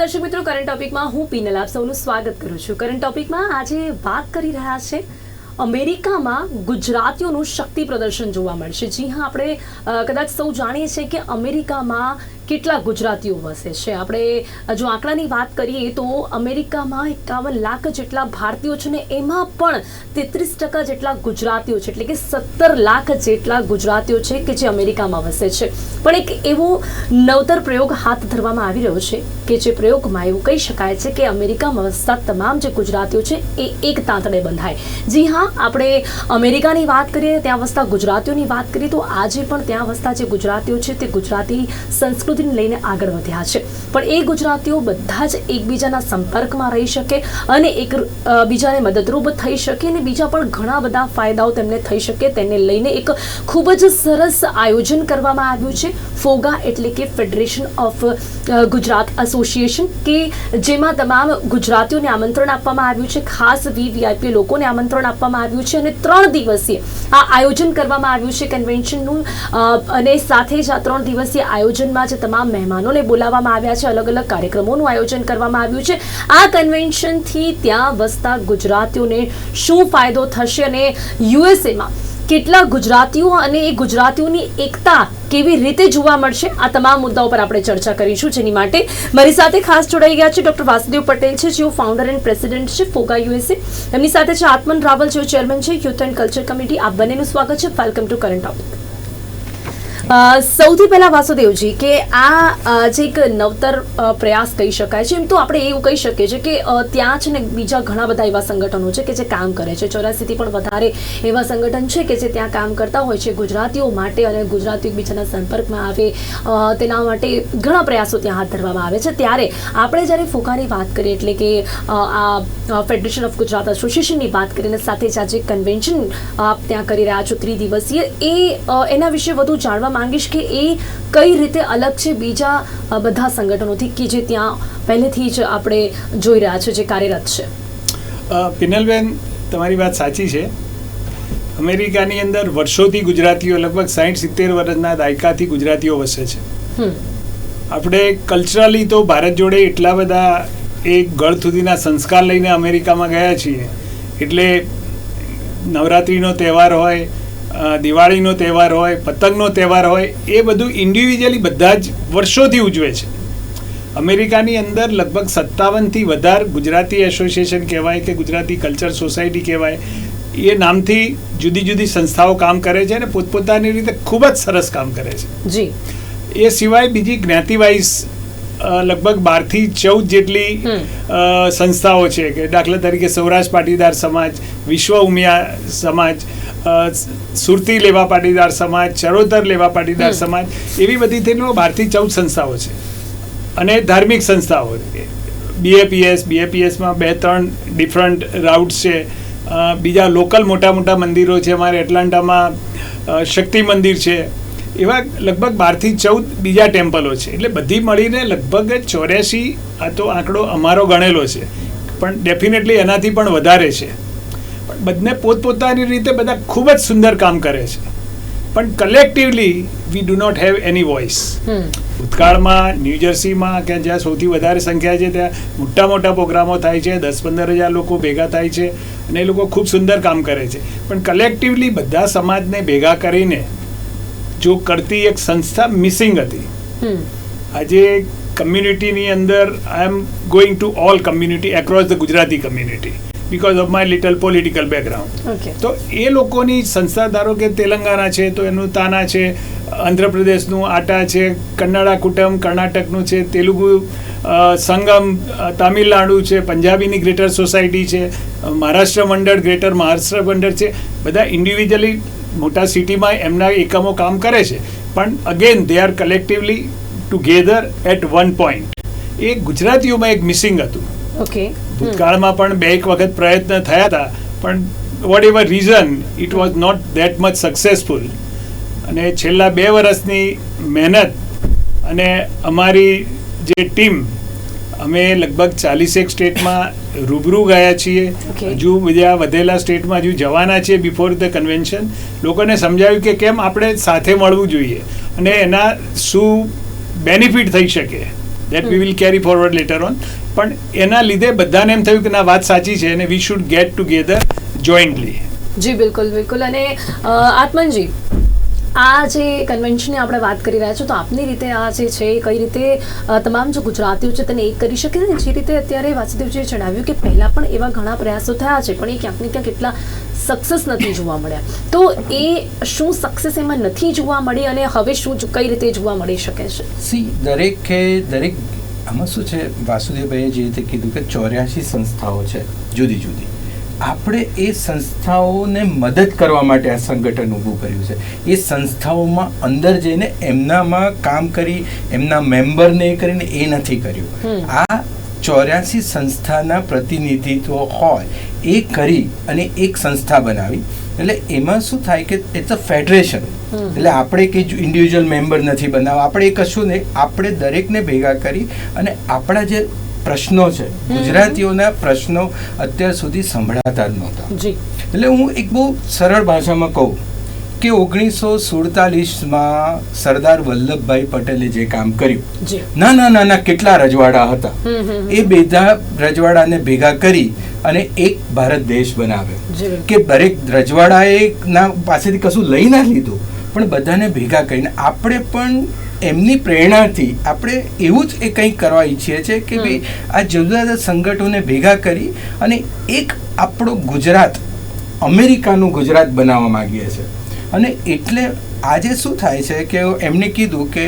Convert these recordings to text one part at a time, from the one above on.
દર્શક મિત્રો કરંટ ટોપિકમાં હું પીનલ આપ સૌનું સ્વાગત કરું છું. કરંટ ટોપિકમાં આજે વાત કરી રહ્યા છે અમેરિકામાં ગુજરાતીઓનું શક્તિ પ્રદર્શન જોવા મળશે. જી હા, આપણે કદાચ સૌ જાણીએ છીએ કે અમેરિકામાં કેટલા ગુજરાતીઓ વસે છે? આપણે જો આંકડાની વાત કરીએ તો અમેરિકામાં એકાવન લાખ જેટલા ભારતીયો છે ને એમાં પણ તેત્રીસ ટકા જેટલા ગુજરાતીઓ છે, એટલે કે સત્તર લાખ જેટલા ગુજરાતીઓ છે કે જે અમેરિકામાં વસે છે. પણ એક એવો નવતર પ્રયોગ હાથ ધરવામાં આવી રહ્યો છે કે જે પ્રયોગમાં એવું કહી શકાય છે કે અમેરિકામાં વસતા તમામ જે ગુજરાતીઓ છે એ એક તાંતડે બંધાય. જી હા, આપણે અમેરિકાની વાત કરીએ, ત્યાં વસતા ગુજરાતીઓની વાત કરીએ, તો આજે પણ ત્યાં વસતા જે ગુજરાતીઓ છે તે ગુજરાતી સંસ્કૃતિને લઈને આગળ વધ્યા છે. પણ એ ગુજરાતીઓ બધા જ એકબીજાના સંપર્કમાં રહી શકે અને એક બીજાને મદદરૂપ થઈ શકે અને બીજા પણ ઘણા બધા ફાયદાઓ તેમને થઈ શકે તેને લઈને એક ખૂબ જ સરસ આયોજન કરવામાં આવ્યું છે. ફોગા એટલે કે ફેડરેશન ઓફ ગુજરાત એસોસિએશન કે જેમાં તમામ ગુજરાતીઓને આમંત્રણ આપવામાં આવ્યું છે. ખાસ વીવીઆઈપી લોકોને આમંત્રણ આપવામાં આવ્યું છે અને ત્રણ દિવસીય આ આયોજન કરવામાં આવ્યું છે. કન્વેન્શનનું અને સાથે જ આ ત્રણ દિવસીય આયોજનમાં જે તમામ મહેમાનોને બોલાવવામાં આવ્યા છે. અલગ અલગ કાર્યક્રમોનું આયોજન કરવામાં આવ્યું છે. આ કન્વેન્શનથી ત્યાં વસતા ગુજરાતીઓને શું ફાયદો થશે અને યુએસએમાં કેટલા ગુજરાતીઓ અને એ ગુજરાતીઓની એકતા કેવી રીતે જોવા મળશે? આ તમામ મુદ્દાઓ પર આપણે ચર્ચા કરીશું. જેની માટે મારી સાથે ખાસ જોડાઈ ગયા છે ડોક્ટર વાસુદેવ પટેલ છે, જેઓ ફાઉન્ડર એન્ડ પ્રેસિડેન્ટ છે, ફોગા યુએસએ. એમની સાથે છે આત્મન રાવલ, જેઓ ચેરમેન છે યુથ એન્ડ કલ્ચર કમિટી આ બંનેનું સ્વાગત છે. વેલકમ ટુ કરંટ ટોપિક સૌથી પહેલા વાસુદેવજી કે આ જે એક નવતર પ્રયાસ કહી શકાય છે. એમ તો આપણે એવું કહી શકીએ છીએ કે ત્યાં છે ને બીજા ઘણા બધા એવા સંગઠનો છે કે જે કામ કરે છે. ચોરાસીથી પણ વધારે એવા સંગઠન છે કે જે ત્યાં કામ કરતા હોય છે. ગુજરાતીઓ માટે અને ગુજરાતીઓ એકબીજાના સંપર્કમાં આવે તેના માટે ઘણા પ્રયાસો ત્યાં હાથ ધરવામાં આવે છે. ત્યારે આપણે જ્યારે ફોકાની વાત કરીએ એટલે કે આ ફેડરેશન ઓફ ગુજરાત એસોસિએશનની વાત કરીને સાથે જ આજે કન્વેન્શન આપ ત્યાં કરી રહ્યા છો, ત્રિદિવસીય, એ એના વિશે વધુ જાણવા માંગીશ કે એ કઈ રીતે અલગ છે બીજા બધા સંગઠનોથી કે જે ત્યાં પહેલેથી જ આપણે જોઈ રહ્યા છે જે કાર્યરત છે? પિનલબેન તમારી વાત સાચી છે. અમેરિકાની અંદર વર્ષોથી ગુજરાતીઓ લગભગ સાઠ સિત્તેર વર્ષના દાયકાથી ગુજરાતીઓ વસે છે. આપણે કલ્ચરલી તો ભારત જોડે એટલા બધા એક ગળ સુધીના સંસ્કાર લઈને અમેરિકામાં ગયા છીએ. એટલે નવરાત્રિનો તહેવાર હોય દિવાળીનો તહેવાર હોય પતંગનો તહેવાર હોય એ બધું ઇન્ડિવિજ્યુઅલી બધા જ વર્ષોથી ઉજવે છે. અમેરિકાની અંદર લગભગ સત્તાવનથી વધારે ગુજરાતી એસોસિએશન કહેવાય કે ગુજરાતી કલ્ચર સોસાયટી કહેવાય. એ નામથી જુદી જુદી સંસ્થાઓ કામ કરે છે અને પોતપોતાની રીતે ખૂબ જ સરસ કામ કરે છે. જી. એ સિવાય બીજી જ્ઞાતિવાઇઝ લગભગ બારથી ચૌદ જેટલી સંસ્થાઓ છે કે દાખલા તરીકે સૌરાષ્ટ્ર પાટીદાર સમાજ વિશ્વ ઉમિયા સમાજ સુરતી લેવા પાટીદાર સમાજ ચરોતર લેવા પાટીદાર સમાજ એવી બધી થઈને બારથી ચૌદ સંસ્થાઓ છે. અને ધાર્મિક સંસ્થાઓ બીએપીએસ બીએપીએસમાં બે ત્રણ ડિફરન્ટ રાઉટ્સ છે. બીજા લોકલ મોટા મોટા મંદિરો છે. અમારે એટલાન્ટામાં શક્તિ મંદિર છે. એવા લગભગ બારથી ચૌદ બીજા ટેમ્પલો છે. એટલે બધી મળીને લગભગ ચોર્યાસી આ તો આંકડો અમારો ગણેલો છે. પણ ડેફિનેટલી એનાથી પણ વધારે છે. પણ બંને પોતપોતાની રીતે બધા ખૂબ જ સુંદર કામ કરે છે. પણ collectively we do not have any voice ભૂતકાળમાં ન્યૂજર્સીમાં કે જ્યાં સૌથી વધારે સંખ્યા છે ત્યાં મોટા મોટા પ્રોગ્રામો થાય છે દસ પંદર હજાર લોકો ભેગા થાય છે અને એ લોકો ખૂબ સુંદર કામ કરે છે. પણ કલેક્ટિવલી બધા સમાજને ભેગા કરીને જો કરતી એક સંસ્થા મિસિંગ હતી આજે કમ્યુનિટીની અંદર I am going to all community across the Gujarati community because of my little political background તો એ લોકોની સંસ્થા ધારો કે તેલંગાના છે તો એનું તાના છે આંધ્રપ્રદેશનું આટા છે કન્નડા કુટુંબ કર્ણાટકનું છે તેલુગુ સંગમ તામિલનાડુ છે પંજાબીની ગ્રેટર સોસાયટી છે મહારાષ્ટ્ર મંડળ ગ્રેટર મહારાષ્ટ્ર મંડળ છે બધા ઇન્ડિવિજ્યુઅલી મોટા સિટીમાં એમના એકમો કામ કરે છે. પણ again they are collectively together at one point એ ગુજરાતીઓમાં એક મિસિંગ હતું. ઓકે ભૂતકાળમાં પણ બે એક વખત પ્રયત્ન થયા હતા. પણ whatever reason it was not that much successful અને છેલ્લા બે વર્ષની મહેનત અને અમારી જે ટીમ અમે લગભગ ચાલીસેક સ્ટેટમાં રૂબરૂ ગયા છીએ. હજુ બીજા વધેલા સ્ટેટમાં હજુ જવાના છીએ બિફોર ધ કન્વેન્શન લોકોને સમજાવ્યું કે કેમ આપણે સાથે મળવું જોઈએ અને એના શું બેનિફિટ થઈ શકે. That we will carry forward later on પણ એના લીધે બધાને એમ થયું કે ના વાત સાચી છે અને we should get together jointly જી બિલકુલ બિલકુલ. અને આત્મનજી આ જે કન્વેન્શનની આપણે વાત કરી રહ્યા છો તો આપની રીતે આ જે છે કઈ રીતે તમામ જે ગુજરાતીઓ છે તેને એક કરી શકે ને જે રીતે અત્યારે વાસુદેવજીએ જણાવ્યું કે પહેલાં પણ એવા ઘણા પ્રયાસો થયા છે, પણ એ ક્યાંક ને ક્યાંક એટલા સક્સેસ નથી જોવા મળ્યા. તો એ શું સક્સેસ એમાં નથી જોવા મળી અને હવે શું કઈ રીતે જોવા મળી શકે છે? સી દરેકે દરેક, આમાં શું છે? વાસુદેવભાઈએ જે રીતે કીધું કે ચોર્યાસી સંસ્થાઓ છે જુદી જુદી આપણે એ સંસ્થાઓને મદદ કરવા માટે આ સંગઠન ઊભું કર્યું છે. એ સંસ્થાઓમાં અંદર જઈને એમનામાં કામ કરી એમના મેમ્બરને એ કરીને એ નથી કર્યું. આ ચોર્યાસી સંસ્થાના પ્રતિનિધિત્વ હોય એ કરી અને એક સંસ્થા બનાવી. એટલે એમાં શું થાય કે ઇટ્સ અ ફેડરેશન એટલે આપણે કે ઇન્ડિવિજ્યુઅલ મેમ્બર નથી બનાવવા. આપણે એ કશું નહીં. આપણે દરેકને ભેગા કરી અને આપણા જે પ્રશ્નો છે. ગુજરાતીઓના પ્રશ્નો અત્યાર સુધી સંભળાતા જ નહોતા. એટલે હું એક બહુ સરળ ભાષામાં કહું કે ઓગણીસો સુડતાલીસમાં સરદાર વલ્લભભાઈ પટેલે જે કામ કર્યું નાના નાના કેટલા રજવાડા હતા. એ બધા રજવાડાને ભેગા કરી અને એક ભારત દેશ બનાવ્યો. કે દરેક રજવાડાએ ના પાસેથી કશું લઈ ના લીધું પણ બધાને ભેગા કરીને આપણે પણ એમની પ્રેરણાથી આપણે એવું જ એ કંઈક કરવા ઈચ્છીએ છીએ કે ભાઈ આ જુદા જુદા સંગઠનોને ભેગા કરી અને એક આપણો ગુજરાત અમેરિકાનું ગુજરાત બનાવવા માગીએ છીએ. અને એટલે આજે શું થાય છે કે એમને કીધું કે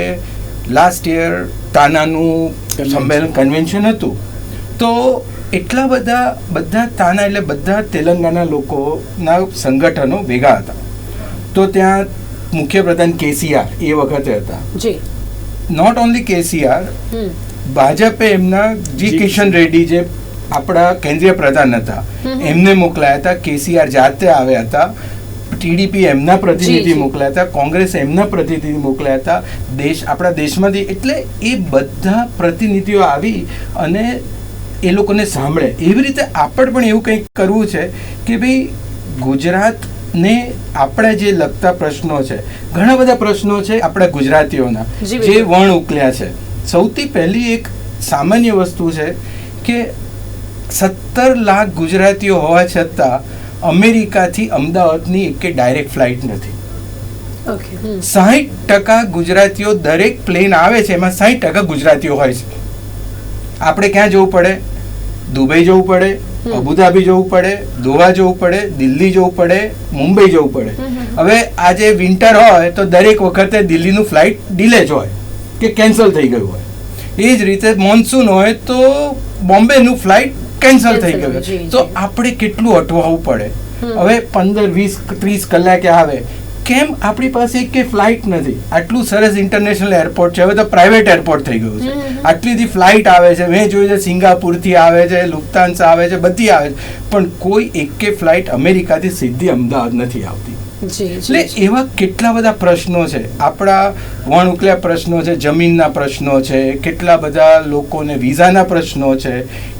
લાસ્ટ યર તાનાનું સંમેલન કન્વેન્શન હતું. તો એટલા બધા બધા તાના એટલે બધા તેલંગાના લોકોના સંગઠનો ભેગા હતા. તો ત્યાં મુખ્યપ્રધાન કેસીઆર એ વખતે હતા. જી. નોટ ઓનલી કેસીઆર ભાજપે એમના જી કિશન રેડ્ડી જે આપણા કેન્દ્રીય પ્રધાન હતા એમને મોકલાયા હતા. કેસીઆર જાતે આવ્યા હતા. ટીડીપી એમના પ્રતિનિધિ. મોકલ્યા હતા. કોંગ્રેસ એમના પ્રતિનિધિ મોકલ્યા હતા. દેશ આપણા દેશમાંથી એટલે એ બધા પ્રતિનિધિઓ આવી અને એ લોકોને સાંભળે. એવી રીતે આપણે પણ એવું કંઈક કરવું છે કે ભાઈ ગુજરાતને આપણા જે લગતા પ્રશ્નો છે ઘણા બધા પ્રશ્નો છે આપણા ગુજરાતીઓના જે વણ ઉકલ્યા છે. સૌથી પહેલી એક સામાન્ય વસ્તુ છે કે સત્તર લાખ ગુજરાતીઓ હોવા છતાં અમેરિકાથી અમદાવાદની એક ડાયરેક્ટ ફ્લાઇટ નથી. સાહીઠ ટકા ગુજરાતીઓ દરેક પ્લેન આવે છે એમાં સાહીઠ ટકા ગુજરાતીઓ હોય છે. આપણે ક્યાં જવું પડે? દુબઈ જવું પડે. અબુધાબી જવું પડે દોહા જવું પડે દિલ્હી જવું પડે મુંબઈ જવું પડે. હવે આજે વિન્ટર હોય તો દરેક વખતે દિલ્હીનું ફ્લાઇટ ડિલે જ હોય કે કેન્સલ થઈ ગયું હોય. એ જ રીતે મોન્સૂન હોય તો બોમ્બેનું ફ્લાઇટ કેન્સલ થઈ ગયું. તો આપણે કેટલું અટવાવું પડે? હવે પંદર વીસ ત્રીસ કલાકે આવે. કેમ? આપણી પાસે કે ફ્લાઇટ નથી. આટલું સરસ ઇન્ટરનેશનલ એરપોર્ટ છે. હવે તો પ્રાઇવેટ એરપોર્ટ થઈ ગયું છે. આટલી બધી ફ્લાઇટ આવે છે. મેં જોયું છે સિંગાપુરથી આવે છે લુફ્તાન્સા આવે છે બધી આવે છે. પણ કોઈ એક ફ્લાઇટ અમેરિકાથી સીધી અમદાવાદ નથી આવતી. એટલે એવા કેટલા બધા પ્રશ્નો છે. આપણા વણ ઉકલ્યા પ્રશ્નો છે જમીનના પ્રશ્નો છે કેટલા બધા લોકોને વિઝાના પ્રશ્નો છે.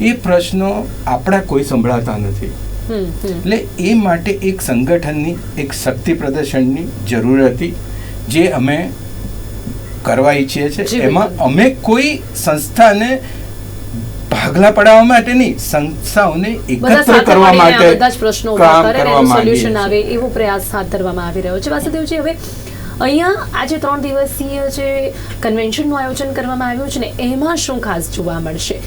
એ પ્રશ્નો આપણા કોઈ સંભળાતા નથી. એટલે એ માટે એક સંગઠનની એક શક્તિ પ્રદર્શનની જરૂર હતી જે અમે કરવા ઈચ્છીએ છીએ. એમાં અમે કોઈ સંસ્થાને ભાગલા પડાવવા માટે નહીં સંસ્થાઓને એકત્ર કરવા માટે બધા જ પ્રશ્નો કામ કરે કરવા સોલ્યુશન આવે એવો પ્રયાસ હાથ ધરવામાં આવી રહ્યો છે. વાસુદેવજી હવે અહીંયા આજે ત્રણ દિવસીય જે કન્વેન્શનનું આયોજન કરવામાં આવ્યું છે ને એમાં શું ખાસ જોવા મળશે?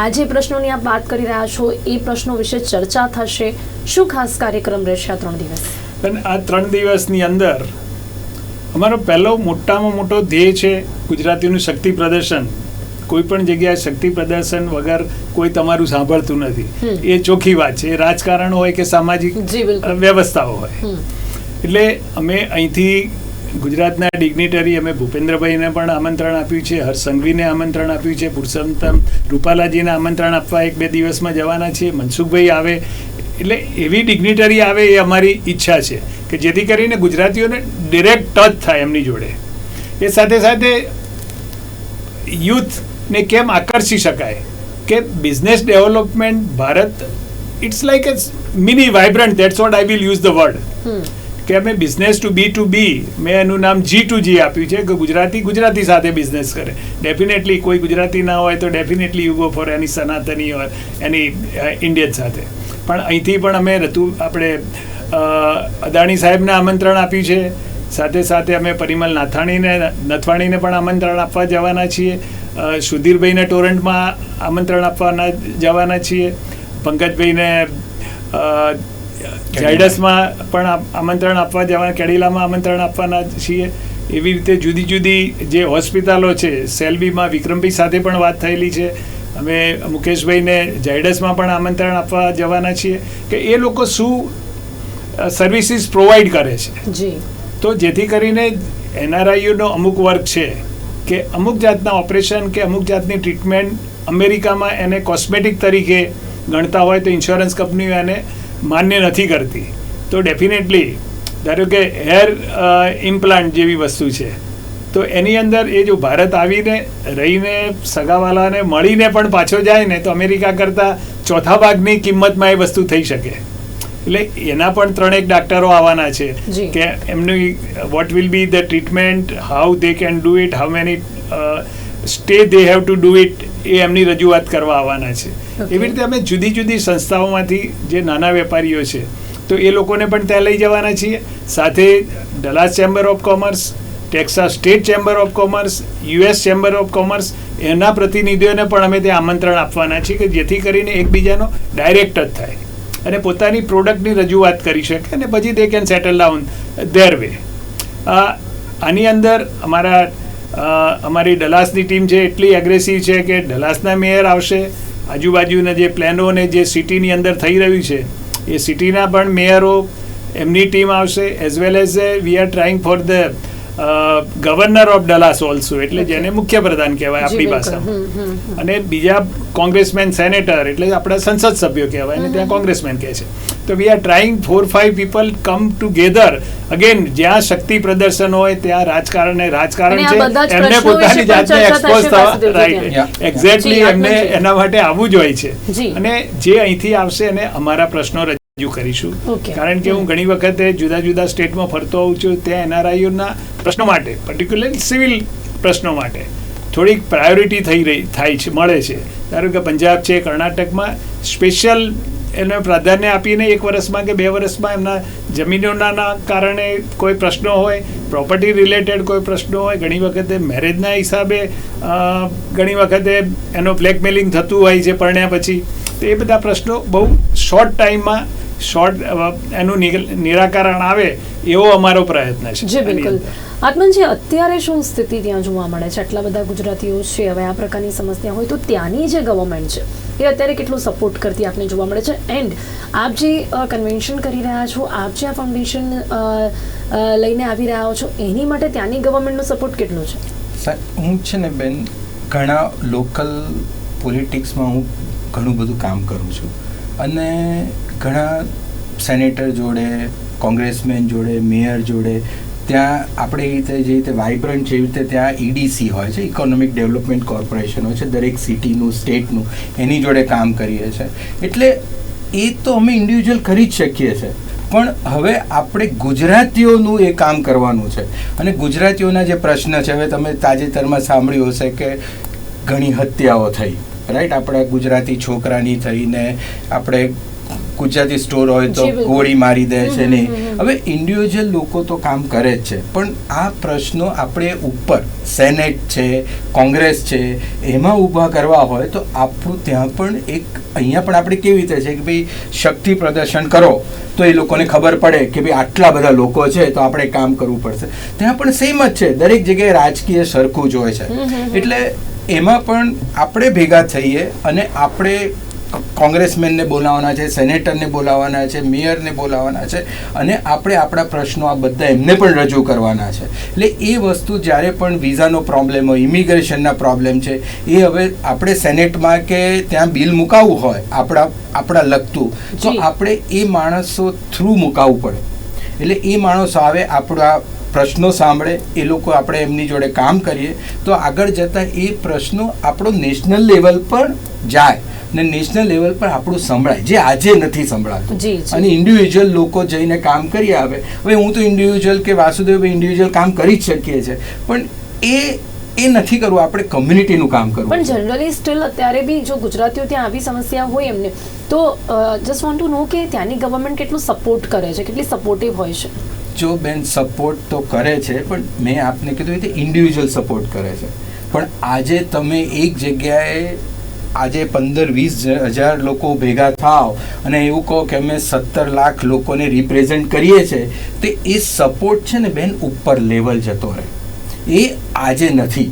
આજે પ્રશ્નોની આપ વાત કરી રહ્યા છો એ પ્રશ્નો વિશે ચર્ચા થશે. શું ખાસ કાર્યક્રમ રહેશે આ ત્રણ દિવસ? પણ આ ત્રણ દિવસની અંદર અમારો પહેલો મોટામાં મોટો ધ્યેય છે ગુજરાતીનું શક્તિ પ્રદર્શન. કોઈ પણ જગ્યાએ શક્તિ પ્રદર્શન વગર કોઈ તમારું સાંભળતું નથી. એ ચોખ્ખી વાત છે. એ રાજકારણ હોય કે સામાજિક જી વ્યવસ્થાઓ હોય. એટલે અમે અહીંથી ગુજરાતના ડિગ્નિટરી અમે ભૂપેન્દ્રભાઈને પણ આમંત્રણ આપ્યું છે, હર્ષ સંઘવીને આમંત્રણ આપ્યું છે, પુરુષોત્તમ રૂપાલાજીને આમંત્રણ આપવા એક બે દિવસમાં જવાના છીએ મનસુખભાઈ આવે. એટલે એવી ડિગ્નિટરી આવે એ અમારી ઈચ્છા છે કે જેથી કરીને ગુજરાતીઓને ડિરેક્ટ ટચ થાય એમની જોડે. એ સાથે સાથે યુથને કેમ આકર્ષી શકાય? કે business development Bharat it's like a mini vibrant that's what I will use the word કે અમે business to B to B મેં એનું નામ જી ટુ જી આપ્યું છે, કે ગુજરાતી ગુજરાતી સાથે બિઝનેસ કરે. ડેફિનેટલી કોઈ ગુજરાતી ના હોય તો definitely you for any સનાતની or any Indian સાથે. પણ અહીંથી પણ અમે રતુ, આપણે અદાણી સાહેબને આમંત્રણ આપ્યું છે. સાથે સાથે અમે પરિમલ નાથાણીને, નથવાણીને પણ આમંત્રણ આપવા જવાના છીએ. સુધીરભાઈને ટોરન્ટમાં આમંત્રણ આપવાના જવાના છીએ. પંકજભાઈને ઝાયડસમાં પણ આમંત્રણ આપવા જવાના કેડીલામાં આમંત્રણ આપવાના છીએ. એવી રીતે જુદી જુદી જે હોસ્પિટલો છે સેલ્બીમાં વિક્રમભાઈ સાથે પણ વાત થયેલી છે. અમે મુકેશભાઈને ઝાયડસમાં પણ આમંત્રણ આપવા જવાના છીએ કે એ લોકો શું સર્વિસીસ પ્રોવાઈડ કરે છે. જી. તો જેથી કરીને એનઆરઆઈયુનો અમુક વર્ગ છે કે અમુક જાતના ઓપરેશન કે અમુક જાતની ટ્રીટમેન્ટ અમેરિકામાં એને કોસ્મેટિક તરીકે ગણતા હોય તો ઇન્સ્યોરન્સ કંપનીઓ એને માન્ય નથી કરતી. તો ડેફિનેટલી ધારો કે હેર ઇમ્પ્લાન્ટ જેવી વસ્તુ છે. તો એની અંદર એ જો ભારત આવીને રહીને સગાવાલાને મળીને પણ પાછો જાય ને તો અમેરિકા કરતાં ચોથા ભાગની કિંમતમાં એ વસ્તુ થઈ શકે. એટલે એના પણ ત્રણેક ડાક્ટરો આવવાના છે કે એમનું what will be the treatment how they can do it how many stay they have to do it એ એમની રજૂઆત કરવા આવવાના છે. એવી રીતે અમે જુદી જુદી સંસ્થાઓમાંથી જે નાના વેપારીઓ છે તો એ લોકોને પણ ત્યાં લઈ જવાના છીએ. સાથે Dallas chamber of commerce Texas state chamber of commerce US chamber of commerce એના પ્રતિનિધિઓને પણ અમે ત્યાં આમંત્રણ આપવાના છીએ કે જેથી કરીને એકબીજાનો ડાયરેક્ટ જ થાય અને પોતાની પ્રોડક્ટની રજૂઆત કરી શકે અને પછી they can settle down there way આની અંદર અમારા અમારી ડલાસની ટીમ છે એટલી એગ્રેસિવ છે કે ડલાસના મેયર આવશે, આજુબાજુના જે પ્લેનો અને જે સિટીની અંદર થઈ રહ્યું છે, એ સિટીના પણ મેયરો એમની ટીમ આવશે as well as we are trying for the governor of Dallas also એટલે જેને મુખ્ય પ્રધાન કહેવાય આપણી ભાષામાં. અને બીજા કોંગ્રેસમેન સેનેટર એટલે આપણા સંસદ સભ્યો કહેવાય અને ત્યાં કોંગ્રેસમેન કહે છે. તો we are trying for five people come together again જ્યાં શક્તિ પ્રદર્શન હોય ત્યાં રાજકારણ ને રાજકારણ અને છે. એમને પોતાની જાતને એક્સપોઝ થવા રાઈટ. એક્ઝેક્ટલી એમને એના માટે આવવું જ હોય છે. અને જે અહીંથી આવશે એને અમારા પ્રશ્નો રજૂ કરીશું. કારણ કે હું ઘણી વખતે જુદા જુદા સ્ટેટમાં ફરતો હોઉં છું ત્યાં એનઆરઆઈઓના પ્રશ્નો માટે પર્ટિક્યુલર સિવિલ પ્રશ્નો માટે. થોડીક પ્રાયોરિટી થઈ રહી થાય છે મળે છે. ધારો કે પંજાબ છે કર્ણાટકમાં સ્પેશિયલ એને પ્રાધાન્ય આપીને એક વર્ષમાં કે બે વર્ષમાં એમના જમીનોના કારણે કોઈ પ્રશ્નો હોય પ્રોપર્ટી રિલેટેડ કોઈ પ્રશ્નો હોય ઘણી વખતે મેરેજના હિસાબે ઘણી વખતે એનો બ્લેકમેલિંગ થતું હોય છે પરણ્યા પછી. તો એ બધા પ્રશ્નો બહુ શોર્ટ ટાઈમમાં શોર્ટ એનું નિર- નિરાકરણ આવે એવો અમારો પ્રયત્ન છે. જી બિલકુલ. આત્મનજી અત્યારે શું સ્થિતિ ત્યાં જોવા મળે છે? આટલા બધા ગુજરાતીઓ છે હવે આ પ્રકારની સમસ્યા હોય તો ત્યાંની જે ગવર્મેન્ટ છે એ અત્યારે કેટલું સપોર્ટ કરતી આપને જોવા મળે છે? એન્ડ આપ જે કન્વેન્શન કરી રહ્યા છો આપ જે આ ફાઉન્ડેશન લઈને આવી રહ્યા છો એની માટે ત્યાંની ગવર્મેન્ટનો સપોર્ટ કેટલો છે? હું છે ને બેન ઘણા લોકલ પોલિટિક્સમાં હું ઘણું બધું કામ કરું છું. અને ઘણા સેનેટર જોડે, કોંગ્રેસમેન જોડે, મેયર જોડે, ત્યાં આપણે એ રીતે, જે રીતે વાઇબ્રન્ટ જેવી રીતે ત્યાં ઈડીસી હોય છે ઇકોનોમિક ડેવલપમેન્ટ કોર્પોરેશન હોય છે, દરેક સિટીનું સ્ટેટનું એની જોડે કામ કરીએ છીએ એટલે એ તો અમે ઇન્ડિવિજ્યુઅલ કરી જ શકીએ છીએ પણ હવે આપણે ગુજરાતીઓનું એ કામ કરવાનું છે. અને ગુજરાતીઓના જે પ્રશ્ન છે, હવે તમે તાજેતરમાં સાંભળ્યું હશે કે ઘણી હત્યાઓ થઈ. રાઈટ આપણે ગુજરાતી છોકરાની થઈને આપણે ગુજરાતી સ્ટોર હોય તો ગોળી મારી દે છે નહીં. હવે ઇન્ડિવિજ્યુઅલ લોકો તો કામ કરે જ છે. પણ આ પ્રશ્નો આપણે ઉપર સેનેટ છે કોંગ્રેસ છે એમાં ઊભા કરવા હોય તો આપણું ત્યાં પણ એક અહીંયા પણ આપણે કેવી રીતે છે કે ભાઈ શક્તિ પ્રદર્શન કરો. તો એ લોકોને ખબર પડે કે ભાઈ આટલા બધા લોકો છે તો આપણે કામ કરવું પડશે. ત્યાં પણ સેમ જ છે. દરેક જગ્યાએ રાજકીય સરખું જ હોય છે. એટલે એમાં પણ આપણે ભેગા થઈએ અને આપણે કોંગ્રેસમેનને બોલાવવાના છે સેનેટરને બોલાવવાના છે મેયરને બોલાવવાના છે અને આપણે આપણા પ્રશ્નો આ બધા એમને પણ રજૂ કરવાના છે. એટલે એ વસ્તુ જ્યારે પણ વિઝાનો પ્રોબ્લેમ હોય ઇમિગ્રેશનના પ્રોબ્લેમ છે એ હવે આપણે સેનેટમાં કે ત્યાં બિલ મુકાવવું હોય આપણા આપણા લગતું તો આપણે એ માણસો થ્રુ મુકાવવું પડે. એટલે એ માણસો આવે આપણા પ્રશ્નો સાંભળે એ લોકો આપણે એમની જોડે કામ કરીએ તો આગળ જતાં એ પ્રશ્નો આપણો નેશનલ લેવલ પર જાય ને નેશનલ લેવલ પર આપણું સંભળાય જે આજે નથી સંભળાતું. અને ઇન્ડિવિજ્યુઅલ લોકો જઈને કામ કરી આવે. હવે હું તો ઇન્ડિવિજ્યુઅલ કે વાસુદેવ ઇન્ડિવિજ્યુઅલ કામ કરી જ શકીએ છીએ પણ એ એ નથી કરવું આપણે કમ્યુનિટીનું કામ કરવું. પણ જનરલી સ્ટીલ અત્યારે બી જો ગુજરાતીઓ ત્યાં આવી સમસ્યા હોય એમને તો જસ્ટ વોન્ટ ટુ નો કે ત્યાંની ગવર્મેન્ટ કેટલું સપોર્ટ કરે છે કેટલી સપોર્ટિવ હોય છે? જો બેન સપોર્ટ તો કરે છે, પણ મેં આપને કીધું રીતે ઇન્ડિવિજ્યુઅલ સપોર્ટ કરે છે. પણ આજે તમે એક જગ્યાએ, આજે પંદર વીસ હજાર લોકો ભેગા થાવ અને એવું કહો કે અમે સત્તર લાખ લોકોને રિપ્રેઝેન્ટ કરીએ છીએ તો એ સપોર્ટ છે ને બેન ઉપર લેવલ જતો રહે. એ આજે નથી.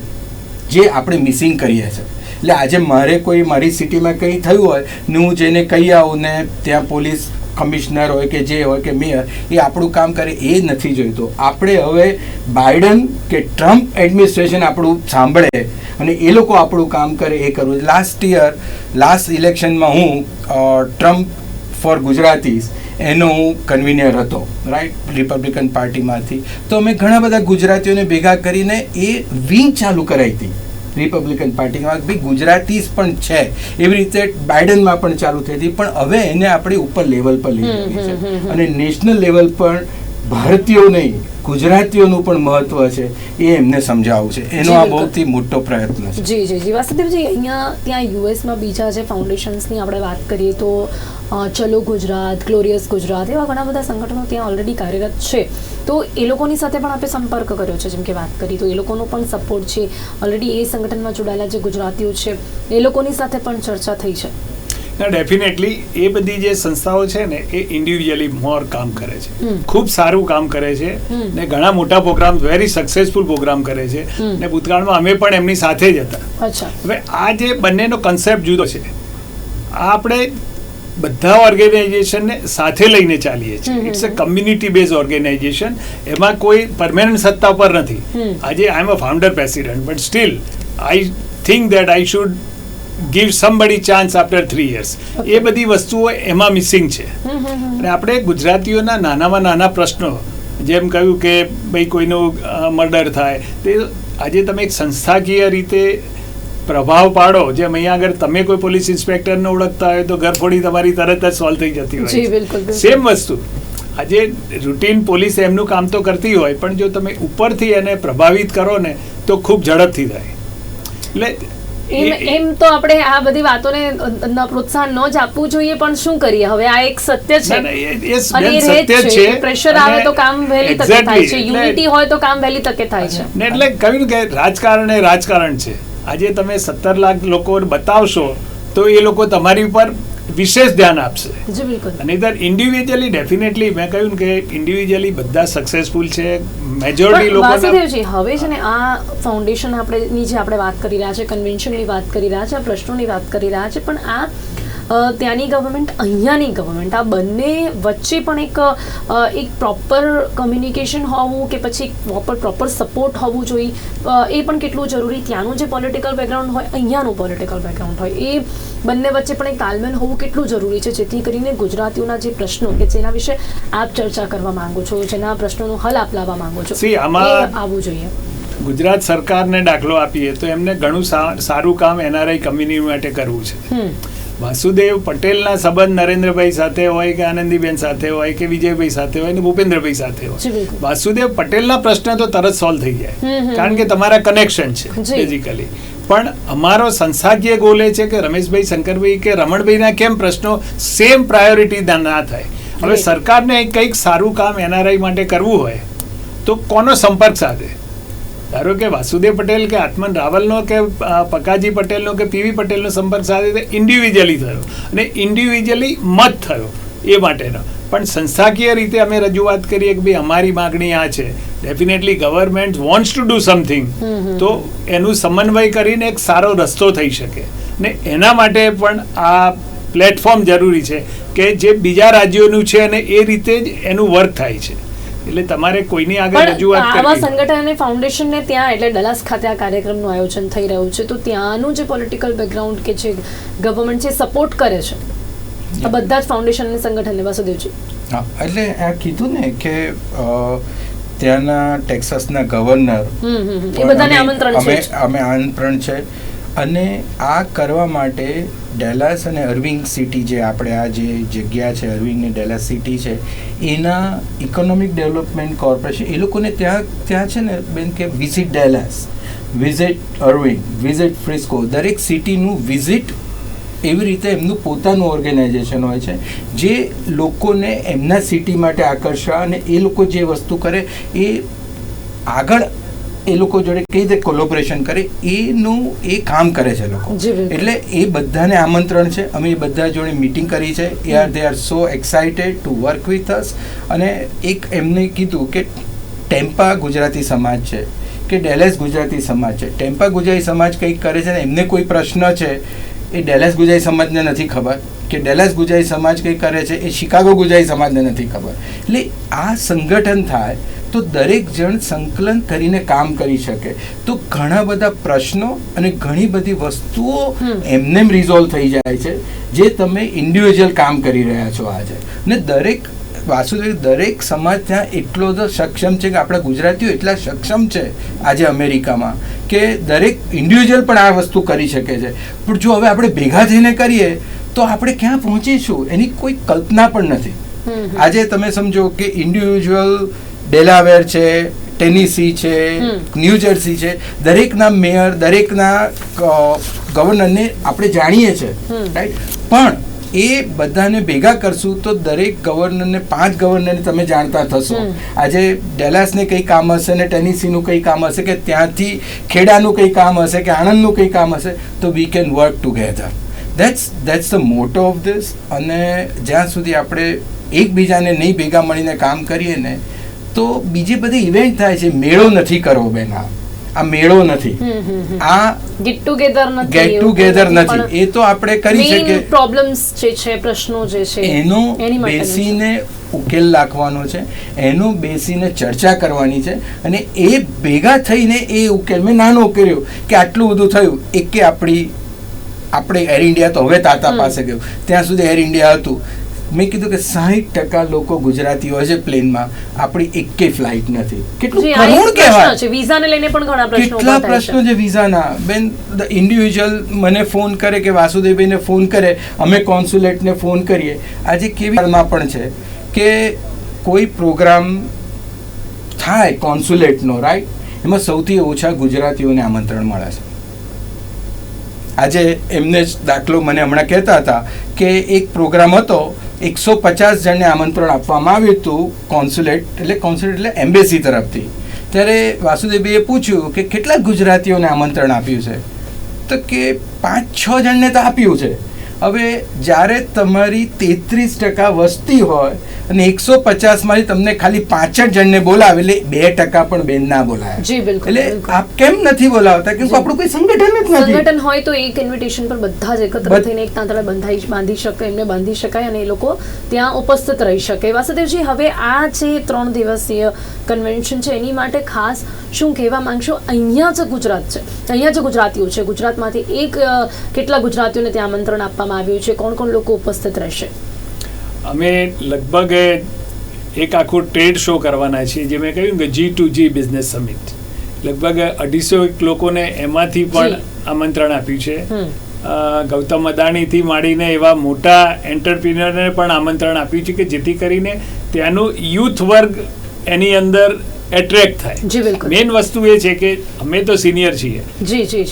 જે આપણે મિસિંગ કરીએ છીએ એટલે આજે મારે કોઈ મારી સિટીમાં કંઈ થયું હોય, ને હું જઈને કહી આવું ને ત્યાં પોલીસ કમિશનર હોય કે જે હોય કે મેયર એ આપણું કામ કરે એ નથી જોઈતું. આપણે હવે બાઇડન કે ટ્રમ્પ એડમિનિસ્ટ્રેશન આપણું સાંભળે અને એ લોકો આપણું કામ કરે એ કરવું. લાસ્ટ યર લાસ્ટ ઇલેક્શનમાં હું ટ્રમ્પ ફોર ગુજરાતીઝ એનો હું કન્વીનર હતો રાઈટ રિપબ્લિકન પાર્ટીમાંથી તો અમે ઘણા બધા ગુજરાતીઓને ભેગા કરીને એ વિંગ ચાલુ કરાવી હતી. રિપબ્લિકન પાર્ટીમાં બી ગુજરાતી પણ છે. એવી રીતે બાઇડનમાં પણ ચાલુ થઈ હતી. પણ હવે એને આપણે ઉપર લેવલ પર લઈ જવી છે. અને નેશનલ લેવલ પર ભારતીયો નહીં ગુજરાતીઓનું પણ મહત્વ છે એ એમને સમજાવવું છે. એનો આ બહુથી મોટો પ્રયત્ન છે. જી જી જી. વાસુદેવજી અહીંયા ત્યાં યુએસમાં બીજા જે ફાઉન્ડેશન્સની આપણે વાત કરીએ તો ચલો ગુજરાત ગ્લોરિયસ ગુજરાત એવા ઘણા બધા સંગઠનો ત્યાં ઓલરેડી કાર્યરત છે. તો એ લોકોની સાથે પણ આપણે સંપર્ક કર્યો છે જેમ કે વાત કરી. તો એ લોકોનો પણ સપોર્ટ છે. ઓલરેડી એ સંગઠનમાં જોડાયેલા જે ગુજરાતીઓ છે એ લોકોની સાથે પણ ચર્ચા થઈ છે. ના ડેફિનેટલી એ બધી જે સંસ્થાઓ છે ને એ ઇન્ડિવિજ્યુઅલી મોર કામ કરે છે. ખૂબ સારું કામ કરે છે ને ઘણા મોટા પ્રોગ્રામ વેરી સક્સેસફુલ પ્રોગ્રામ કરે છે. ને ભૂતકાળમાં અમે પણ એમની સાથે જ હતા. હવે આ જે બંનેનો કન્સેપ્ટ જુદો છે આ આપણે બધા ઓર્ગેનાઇઝેશનને સાથે લઈને ચાલીએ છીએ. It's a community base organization એમાં કોઈ પરમેનન્ટ સત્તા પર નથી. આજે I am a founder president but still I think that I should give somebody chance after three years એ બધી વસ્તુઓ એમાં મિસિંગ છે. અને આપણે ગુજરાતીઓના નાનામાં નાના પ્રશ્નો જેમ કહ્યું કે ભાઈ કોઈનું મર્ડર થાય તે આજે તમે એક સંસ્થાકીય રીતે પ્રભાવ પાડો જેમ અહીંયા આગળ તમે કોઈ પોલીસ ઇન્સ્પેક્ટરને ઓળખતા હોય તો ઘરફોડી તમારી તરત જ સોલ્વ થઈ જતી હોય. સેમ વસ્તુ. આજે રૂટીન પોલીસ એમનું કામ તો કરતી હોય પણ જો તમે ઉપરથી એને પ્રભાવિત કરો ને તો ખૂબ ઝડપથી થાય. એટલે એમ એમ તો આપણે આ બધી વાતોને પ્રોત્સાહન ન જ આપવું જોઈએ પણ શું કરીએ? હવે આ એક સત્ય છે. અને એ સત્ય છે. છે. પ્રેશર આવે તો કામ વહેલી તકે થાય છે. યુનિટી હોય તો કામ વહેલી તકે થાય છે. ને એટલે કહ્યું કે રાજકારણ એ રાજકારણ છે. આજે તમે સત્તર લાખ લોકો બતાવશો તો એ લોકો તમારી ઉપર વિશેષ ધ્યાન આપશે. નહીતર ઇન્ડિવિજ્યુઅલી ડેફિનેટલી મેં કહ્યું કે ઇન્ડિવિજ્યુઅલી બધા સક્સેસફુલ છે મેજોરિટી લોકો હવે છે ને આ ફાઉન્ડેશન આપણે ની જે આપણે વાત કરી રહ્યા છે કન્વેન્શનની વાત કરી રહ્યા છે પ્રશ્નોની વાત કરી રહ્યા છે પણ આ ત્યાંની ગવર્મેન્ટ અહીંયાની ગવર્મેન્ટ આ બંને વચ્ચે પણ એક એક પ્રોપર કમ્યુનિકેશન હોવું કે પછી પ્રોપર પ્રોપર સપોર્ટ હોવું જોઈએ. એ પણ કેટલું જરૂરી? ત્યાંનું જે પોલિટિકલ બેકગ્રાઉન્ડ હોય અહીંયાનું પોલિટિકલ બેકગ્રાઉન્ડ હોય. એ બંને વચ્ચે પણ એક તાલમેલ હોવું કેટલું જરૂરી છે? જેથી કરીને ગુજરાતીઓના જે પ્રશ્નો કે જેના વિશે આપ ચર્ચા કરવા માંગો છો જેના પ્રશ્નોનો હલ આપ લાવવા માંગો છો આમાં- એ આવવું જોઈએ. ગુજરાત સરકારને દાખલો આપીએ તો એમને ઘણું સારું કામ એનઆરઆઈ કમ્યુનિટી માટે કરવું છે. વાસુદેવ પટેલના સંબંધ નરેન્દ્રભાઈ સાથે હોય કે આનંદીબેન સાથે હોય કે વિજયભાઈ સાથે હોય ને ભૂપેન્દ્રભાઈ સાથે હોય. વાસુદેવ પટેલના પ્રશ્ન તો તરત સોલ્વ થઈ જાય. કારણ કે તમારા કનેક્શન છે. બેઝિકલી પણ અમારો સંસ્થાકીય ગોલ એ છે કે રમેશભાઈ શંકરભાઈ કે રમણભાઈના કેમ પ્રશ્નો સેમ પ્રાયોરિટી ના થાય? હવે. સરકારને કંઈક સારું કામ એનઆરઆઈ માટે કરવું હોય તો કોનો સંપર્ક સાથે? ધારો કે વાસુદેવ પટેલ કે આત્મન રાવલનો કે પકાજી પટેલનો કે પીવી પટેલનો સંપર્ક સાથે ઇન્ડિવિજ્યુઅલી થયો અને ઇન્ડિવિજ્યુઅલી મત થયો એ માટેનો. પણ સંસ્થાકીય રીતે અમે રજૂઆત કરીએ કે ભાઈ અમારી માગણી આ છે. Definitely government wants to do something. તો એનું સમન્વય કરીને એક સારો રસ્તો થઈ શકે. ને એના માટે પણ આ પ્લેટફોર્મ જરૂરી છે કે જે બીજા રાજ્યોનું છે અને એ રીતે જ એનું વર્ક થાય છે. એટલે તમારે કોઈની આગળ રજૂઆત આવા સંગઠન અને ફાઉન્ડેશનને ત્યાં એટલે ડલાસ ખાતે આ કાર્યક્રમનું આયોજન થઈ રહ્યું છે તો ત્યાંનું જે પોલિટિકલ બેકગ્રાઉન્ડ કે છે ગવર્મેન્ટ છે સપોર્ટ કરે છે? આ બધા જ ફાઉન્ડેશન અને સંગઠનને વાસુદેવજી હા એટલે આ કીધું ને કે અ, ત્યાંના ટેક્સાસના ગવર્નર હમ હમ હમ. એ બધાને આમંત્રણ છે અમે આમંત્રણ છે. અને આ કરવા માટે ડેલાસ અને અર્વિંગ સિટી જે આપણે આ જે જગ્યા છે અરવિંગની ડેલાસ સિટી છે, એના ઇકોનોમિક ડેવલપમેન્ટ કોર્પોરેશન, એ લોકોને ત્યાં ત્યાં છે ને બેન કે visit Dallas, visit Irving visit Frisco, દરેક સિટીનું વિઝિટ એવી રીતે એમનું પોતાનું ઓર્ગેનાઇઝેશન હોય છે, જે લોકોને એમના સિટી માટે આકર્ષવા અને એ લોકો જે વસ્તુ કરે એ આગળ એ લોકો જોડે કઈ રીતે કોલોબરેશન કરે એનું એ કામ કરે છે લોકો. એટલે એ બધાને આમંત્રણ છે. અમે એ બધા જોડે મિટિંગ કરી છે. એ are they are so excited to work with us અને એક એમને કીધું કે ટેમ્પા ગુજરાતી સમાજ છે કે ડેલેસ ગુજરાતી સમાજ છે. ટેમ્પા ગુજરાતી સમાજ કંઈક કરે છે ને એમને કોઈ પ્રશ્ન છે એ ડેલેસ ગુજરાતી સમાજને નથી ખબર. કે ડેલેસ ગુજરાતી સમાજ કંઈ કરે છે એ શિકાગો ગુજરાતી સમાજને નથી ખબર. એટલે આ સંગઠન થાય તો દરેક જણ સંકલન કરીને કામ કરી શકે. તો ઘણા બધા પ્રશ્નો અને ઘણી બધી વસ્તુઓ એમનેમ એમને રિઝોલ્વ થઈ જાય છે જે તમે ઇન્ડિવિજ્યુઅલ કામ કરી રહ્યા છો આજે. ને દરેક વાસુદેવ દરેક સમાજ ત્યાં એટલો તો સક્ષમ છે કે આપણા ગુજરાતીઓ એટલા સક્ષમ છે આજે અમેરિકામાં કે દરેક ઇન્ડિવિજ્યુઅલ પણ આ વસ્તુ કરી શકે છે. પણ જો હવે આપણે ભેગા થઈને કરીએ તો આપણે ક્યાં પહોંચીશું? એની કોઈ કલ્પના પણ નથી. આજે તમે સમજો કે ઇન્ડિવિજ્યુઅલ ડેલાવેર છે ટેનિસી છે ન્યૂજર્સી ન્યૂ જર્સી છે દરેકના મેયર દરેકના ગવર્નરને આપણે જાણીએ છીએ રાઈટ પણ એ બધાને ભેગા કરશું તો દરેક ગવર્નરને પાંચ ગવર્નરને તમે જાણતા થશો. આજે ડેલાસને કંઈ કામ હશે ને ટેનિસીનું કંઈ કામ હશે કે ત્યાંથી ખેડાનું કંઈ કામ હશે કે આણંદનું કંઈ કામ હશે તો we can work together that's that's the motto of this અને જ્યાં સુધી આપણે એકબીજાને નહીં ભેગા મળીને કામ કરીએ ને તો બીજી બધી ઇવેન્ટ થાય છે મેળો નથી કરવો બેન આ. આ મેળો નથી. આ ગેટ ટુગેધર નથી ગેટ ટુગેધર નથી. એ તો આપણે કરી શકીએ. પ્રોબ્લેમ્સ જે છે પ્રશ્નો જે છે એનો. બેસીને ઉકેલ લાખવાનો છે. એનો બેસીને ચર્ચા કરવાની છે. અને એ ભેગા થઈને એ ઉકેલ મેં નાનો કર્યો કે આટલું બધું થયું. એક કે આપણી આપણે એર ઇન્ડિયા તો હવે તાતા પાસે ગયું. ત્યાં સુધી એર ઇન્ડિયા હતું. મેં કીધું કે સાહીઠ ટકા લોકો ગુજરાતી હોય છે પ્લેનમાં. આપણી એકે ફ્લાઇટ નથી. કેટલું એક કહેવાય. વિઝાને લઈને પણ ઘણા પ્રશ્નો કેટલા પ્રશ્નો છે. વિઝાના બેન ધ ઇન્ડિવિજ્યુઅલ મને ફોન કરે કે વાસુદેવભાઈને ફોન કરે અમે કોન્સ્યુલેટને ફોન કરીએ. આજે કેવી હાલમાં પણ છે કે કોઈ પ્રોગ્રામ થાય કોન્સ્યુલેટનો રાઈટ એમાં સૌથી ઓછા ગુજરાતીઓને આમંત્રણ મળે છે. આજે એમને જ દાખલો મને હમણાં કહેતા હતા કે એક પ્રોગ્રામ હતો એકસો પચાસ જણને આમંત્રણ આપવામાં આવ્યું હતું કોન્સ્યુલેટ, એટલે કોન્સ્યુલેટ એટલે એમ્બેસી તરફથી. ત્યારે વાસુદેવીએ પૂછ્યું કે કેટલા ગુજરાતીઓને આમંત્રણ આપ્યું છે? તો કે પાંચ છ જણને તો આપ્યું છે. હવે જ્યારે તમારી તેત્રીસ ટકા વસ્તી હોય અને એકસો પચાસમાંથી તમને ખાલી પાંચ જ જણને બોલાવે એટલે બે ટકા પણ બેન ના બોલાય જી બિલકુલ એટલે આપ કેમ નથી બોલાવતા? કેમ આપણું કોઈ સંગઠન જ નથી. સંગઠન હોય તો એક ઇન્વિટેશન પર બધા જ એકત્ર થઈને એક તાંતળે બંધાઈ બાંધી શકે એમને બાંધી શકાય અને એ લોકો ત્યાં ઉપસ્થિત રહી શકે. વાસુદેવજી હવે આ જે ત્રણ દિવસીય કન્વેન્શન છે એની માટે ખાસ શું કહેવા માંગશો? અહીંયા જ ગુજરાત છે. અહીંયા જ ગુજરાતીઓ છે. ગુજરાતમાંથી એક કેટલા ગુજરાતીઓને ત્યાં આમંત્રણ આપવામાં આવ્યું છે? કોણ કોણ લોકો ઉપસ્થિત રહેશે? અમે લગભગ એક આખો ટ્રેડ શો કરવાના છીએ જે મેં કહ્યું કે G to G business summit લગભગ અઢીસો લોકોને એમાંથી પણ આમંત્રણ આપ્યું છે. ગૌતમ અદાણીથી માંડીને એવા મોટા એન્ટરપ્રિન્યોરને પણ આમંત્રણ આપ્યું છે કે જેથી કરીને ત્યાંનું યુથ વર્ગ એની અંદર એટ્રેક્ટ થાય. મેઇન વસ્તુ એ છે કે અમે તો સિનિયર છીએ.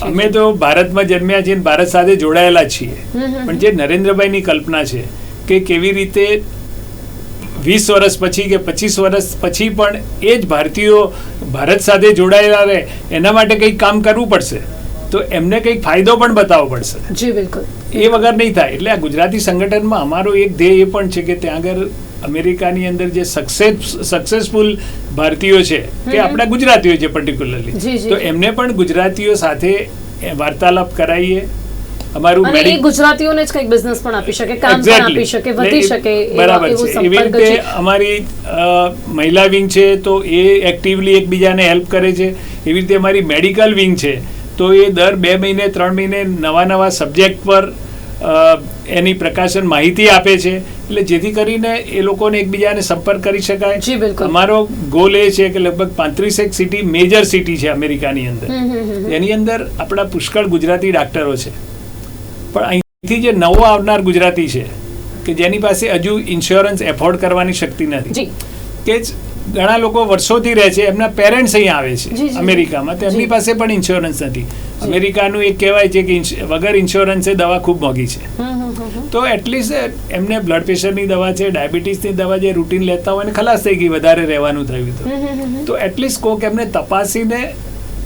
અમે તો ભારતમાં જન્મ્યા છીએ ભારત સાથે જોડાયેલા છીએ. પણ જે નરેન્દ્રભાઈની કલ્પના છે કે કેવી રીતે વીસ વર્ષ પછી કે પચીસ વર્ષ પછી પણ એ જ ભારતીયો ભારત સાથે જોડાયેલા રહે એના માટે કંઈક કામ કરવું પડશે. તો એમને કંઈક ફાયદો પણ બતાવવો પડશે. જી બિલકુલ. એ વગર નહીં થાય. એટલે આ ગુજરાતી સંગઠનમાં અમારો એક ધ્યેય એ પણ છે કે ત્યાં આગળ અમેરિકાની અંદર જે સક્સેસ સક્સેસફુલ ભારતીયો છે કે આપણા ગુજરાતીઓ છે પર્ટિક્યુલરલી તો એમને પણ ગુજરાતીઓ સાથે વાર્તાલાપ કરાવીએ. અમારું અને એ ગુજરાતીઓને જ કંઈક બિઝનેસ પણ આપી શકે કામ પણ આપી શકે વધી શકે બરાબર છે. એવી રીતે અમારી મહિલા વિંગ છે તો એ એક્ટિવલી એકબીજાને હેલ્પ કરે છે. એવી રીતે અમારી મેડિકલ વિંગ છે તો એ દર બે મહિને ત્રણ મહિને નવા નવા સબ્જેક્ટ પર એની પ્રકાશન માહિતી આપે છે. એટલે જેથી કરીને એ લોકોને એકબીજાને સંપર્ક કરી શકાય. અમારો ગોલ એ છે કે લગભગ પાંત્રીસેક સિટી મેજર સિટી છે અમેરિકાની અંદર. એની અંદર આપણા પુષ્કળ ગુજરાતી ડાક્ટરો છે. પણ અહીંથી જે નવો આવનાર ગુજરાતી છે કે જેની પાસે હજુ ઇન્સ્યોરન્સ એફોર્ડ કરવાની શક્તિ નથી. કે ઘણા લોકો વર્ષોથી રહે છે એમના પેરેન્ટ્સ અહીં આવે છે અમેરિકામાં. તો એમની પાસે પણ ઇન્સ્યોરન્સ નથી. અમેરિકાનું એક કહેવાય છે કે વગર ઇન્સ્યોરન્સે દવા ખૂબ મોંઘી છે. તો એટલીસ્ટ એમને બ્લડ પ્રેશરની દવા છે ડાયાબિટીસની દવા જે રૂટીન લેતા હોય ને ખલાસ થઈ ગઈ વધારે રહેવાનું થયું. તો. એટલીસ્ટ કોક એમને તપાસીને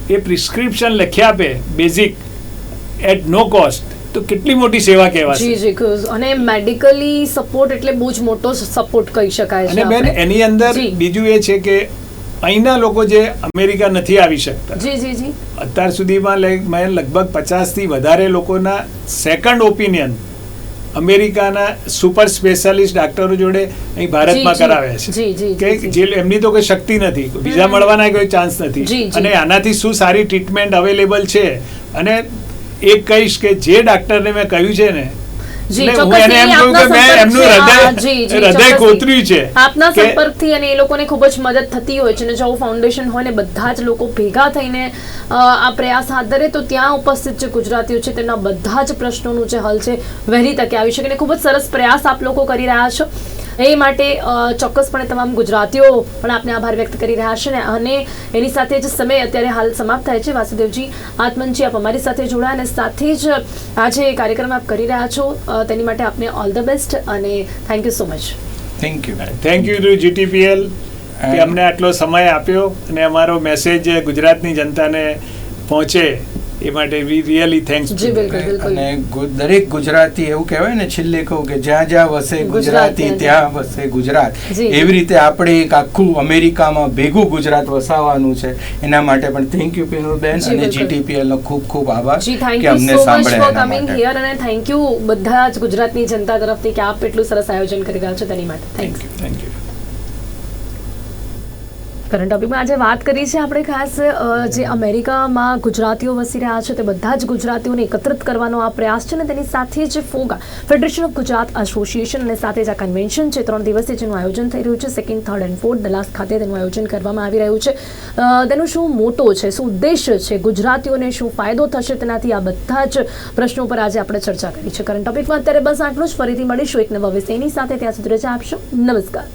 એ પ્રિસ્ક્રિપ્શન લખી આપે બેઝિક એટ નો કોસ્ટ તો કેટલી મોટી સેવા કહેવાશે? જી જી અને મેડિકલી સપોર્ટ એટલે બહુ જ મોટો સપોર્ટ કહી શકાય છે અને બેન એની અંદર બીજું એ છે કે અહીંના લોકો જે અમેરિકા નથી આવી શકતા. જી જી જી. અત્યાર સુધીમાં મેં લગભગ પચાસથી વધારે લોકોના સેકન્ડ ઓપિનિયન અમેરિકાના સુપર સ્પેશિયાલિસ્ટ ડાક્ટરો જોડે અહીં ભારતમાં કરાવ્યા છે. કે જે એમની તો કોઈ શક્તિ નથી. વિઝા મળવાના કોઈ ચાન્સ નથી. અને આનાથી શું સારી ટ્રીટમેન્ટ અવેલેબલ છે? અને એક કહીશ કે જે ડાક્ટરને મેં કહ્યું છે ને આપના સંપર્કથી અને એ લોકોને ખૂબ જ મદદ થતી હોય છે અને જો ફાઉન્ડેશન હોય ને બધા જ લોકો ભેગા થઈને આ પ્રયાસ હાથ ધરે તો ત્યાં ઉપસ્થિત જે ગુજરાતીઓ છે તેમના બધા જ પ્રશ્નોનું જે હલ છે વહેલી તકે આવી શકે અને ખૂબ જ સરસ પ્રયાસ આપ લોકો કરી રહ્યા છો. એ માટે ચોક્કસપણે તમામ ગુજરાતીઓ પણ આપને આભાર વ્યક્ત કરી રહ્યા છે ને અને એની સાથે જ સમય અત્યારે હાલ સમાપ્ત થાય છે. વાસુદેવજી આત્મનજી આપ અમારી સાથે જોડાયા અને સાથે જ આજે કાર્યક્રમ આપ કરી રહ્યા છો. તેની માટે આપને ઓલ ધ બેસ્ટ અને thank you so much thank you thank you to GTPL કે અમને આટલો સમય આપ્યો અને અમારો મેસેજ ગુજરાતની જનતાને પહોંચે. એ માટે વી રિયલી થેન્ક્સ જી બિલકુલ બિલકુલ. અને દરેક ગુજરાતી એવું કહેવાય ને છેલ્લે કહું કે જ્યાં જ્યાં વસે ગુજરાતી ત્યાં વસે ગુજરાત. એવી રીતે આપણે એક આખું અમેરિકામાં ભેગું ગુજરાત વસાવવાનું છે એના માટે પણ થેન્ક યુ બેન જી, અને જીટીપીએલ નો ખૂબ ખૂબ આભાર થેન્ક કે યુ અમને સાંભળ્યા ફોર કમિંગ હિયર અને થેન્ક યુ બધા જ ગુજરાતની જનતા તરફથી કે આપ એટલું સરસ આયોજન કરી રહ્યા છો તેની માટે. Thank you thank you current ટોપિકમાં આજે વાત કરી છે આપણે ખાસ જે અમેરિકામાં ગુજરાતીઓ વસી રહ્યા છે તે બધા જ ગુજરાતીઓને એકત્રિત કરવાનો આ પ્રયાસ છે અને તેની સાથે જ FOGA federation of Gujarat association અને સાથે જ આ કન્વેન્શન છે ત્રણ દિવસે જેનું આયોજન થઈ રહ્યું છે. Second third and fourth Dallas ખાતે તેનું આયોજન કરવામાં આવી રહ્યું છે. તેનું શું મોટો છે, શું ઉદ્દેશ્ય છે, ગુજરાતીઓને શું ફાયદો થશે તેનાથી આ બધા જ પ્રશ્નો પર આજે આપણે ચર્ચા કરી છે. કરંટ ટોપિકમાં અત્યારે બસ આટલું જ. ફરીથી મળીશું એક નવા વિષયની સાથે. ત્યાં સુધી રજા આપશો. નમસ્કાર.